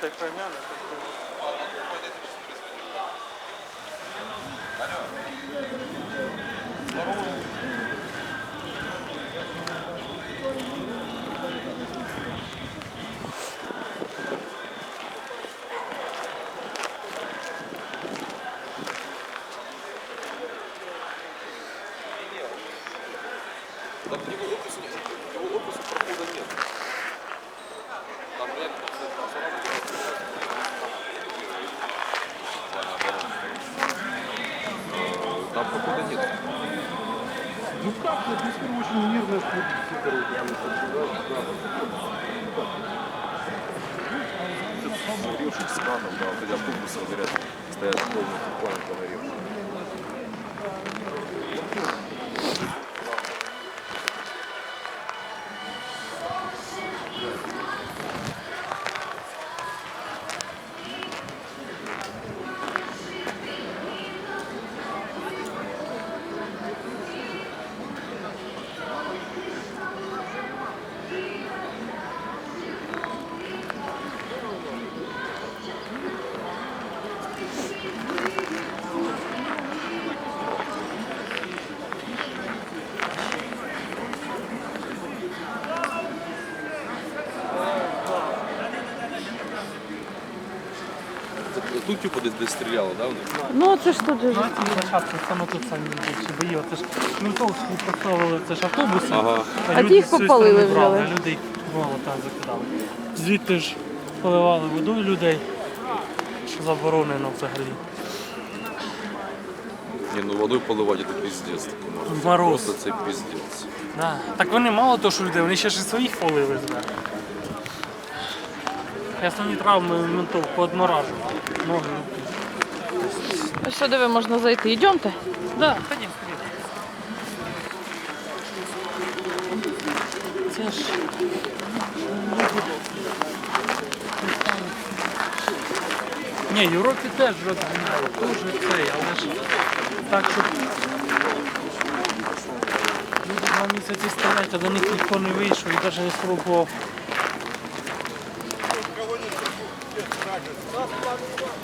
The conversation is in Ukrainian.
так прогляне. Там его опису, его опису прохода нет. Там реально Там прохода нет. Ну как, это быстро очень мирно все дороги. Сгоревших сканов, да, вот эти автобусы, говорят, стоят полный буквально Тут типу десь десь стріляло, да? вони? Ну це ж тут же. ж. Знаєте, початку саме тут самі більше бої. Це ж ментовські поставили, це ж автобуси. Ага. А люди ті їх з цієї попалили сторони брали, взяли. А людей молота закидали. Звідти ж поливали водою людей. Заборонено взагалі. Ні, ну водою поливати це піздець. такий. Мороз. Просто це піздець. Да. Так вони мало того, що людей, вони ще ж і своїх полили зверху. І Основні травми ментов поодморажували. Ноги, руки. Ось сюди ви можна зайти. Йдемте. Да, ходім, ходім. Це ж Ні, в Європі теж розганяють, дуже цей, але ж так, щоб люди два місяці стоять, а до них ніхто не вийшов і навіть не спробував. Спасибо.